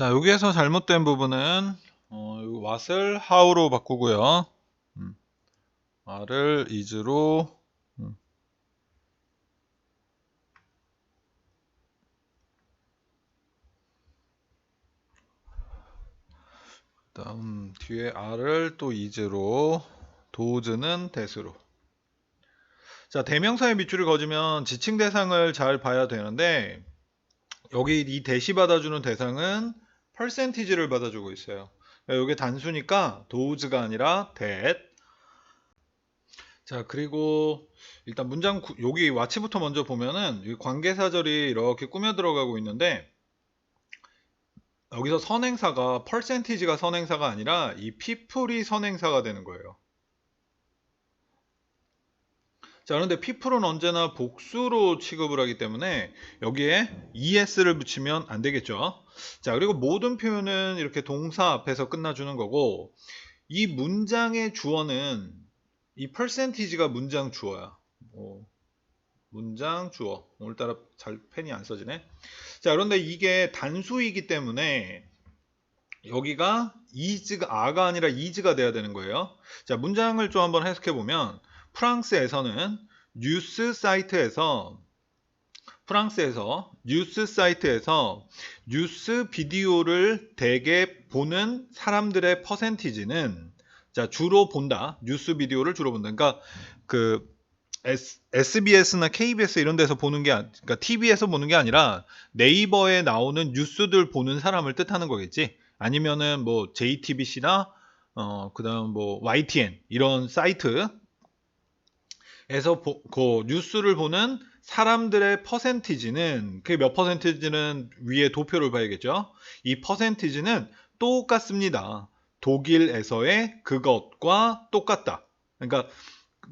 자, 여기에서 잘못된 부분은 어, 이 what을 how로 바꾸고요. 음, r을 is로 음. 다음 뒤에 r을 또 is로 does는 that으로 자, 대명사의 밑줄을 그어주면 지칭 대상을 잘 봐야 되는데 여기 이 대시 받아주는 대상은 percentage를 받아주고 있어요. 이게 단수니까 does가 아니라 that. 자, 그리고 일단 문장 구- 여기 와치부터 먼저 보면은 이 관계사절이 이렇게 꾸며 들어가고 있는데 여기서 선행사가 percentage가 선행사가 아니라 이 people이 선행사가 되는 거예요. 자, 그런데 people은 언제나 복수로 취급을 하기 때문에 여기에 es를 붙이면 안 되겠죠. 자, 그리고 모든 표현은 이렇게 동사 앞에서 끝나주는 거고 이 문장의 주어는 이 percentage가 문장 주어야. 뭐, 문장 주어. 오늘따라 잘 펜이 안 써지네. 자, 그런데 이게 단수이기 때문에 여기가 is가 a가 아니라 is가 돼야 되는 거예요. 자, 문장을 좀 한번 해석해 보면 프랑스에서는 뉴스 사이트에서 프랑스에서 뉴스 사이트에서 뉴스 비디오를 대개 보는 사람들의 퍼센티지는 자 주로 본다. 뉴스 비디오를 주로 본다. 그러니까 그 S, SBS나 KBS 이런 데서 보는 게 아니- 그러니까 TV에서 보는 게 아니라 네이버에 나오는 뉴스들 보는 사람을 뜻하는 거겠지. 아니면은 뭐 JTBC나 어 그다음 뭐 YTN 이런 사이트 에서 보, 그 뉴스를 보는 사람들의 퍼센티지는 그 몇 퍼센티지는 위에 도표를 봐야겠죠. 이 퍼센티지는 똑같습니다. 독일에서의 그것과 똑같다. 그러니까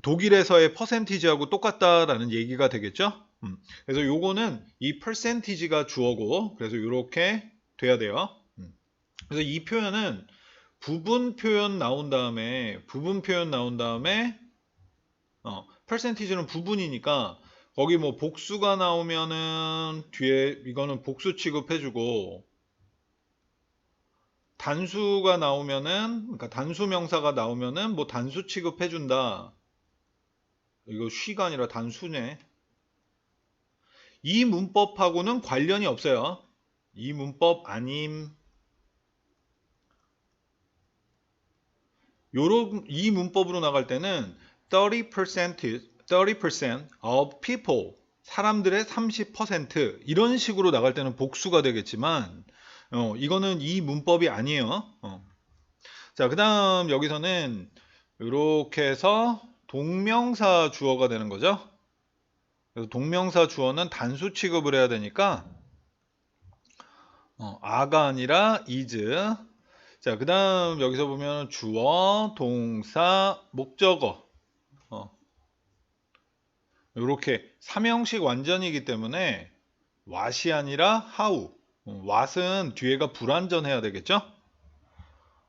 독일에서의 퍼센티지하고 똑같다라는 얘기가 되겠죠. 음, 그래서 요거는 이 퍼센티지가 주어고 그래서 이렇게 돼야 돼요. 음. 그래서 이 표현은 부분 표현 나온 다음에 부분 표현 나온 다음에 어, 퍼센티지는 부분이니까 거기 뭐 복수가 나오면은 뒤에 이거는 복수 취급해주고 단수가 나오면은 그러니까 단수 명사가 나오면은 뭐 단수 취급해준다. 이거 쉬가 아니라 단수네. 이 문법하고는 관련이 없어요. 이 문법 아님. 요런 이 문법으로 나갈 때는 30% 30% of people 사람들의 30% 이런 식으로 나갈 때는 복수가 되겠지만 어, 이거는 이 문법이 아니에요. 어. 자, 그다음 여기서는 이렇게 해서 동명사 주어가 되는 거죠. 그래서 동명사 주어는 단수 취급을 해야 되니까 어, 아가 아니라 is. 자, 그다음 여기서 보면 주어, 동사, 목적어 이렇게 삼형식 완전이기 때문에 what이 아니라 how. 어, what은 뒤에가 불완전해야 되겠죠?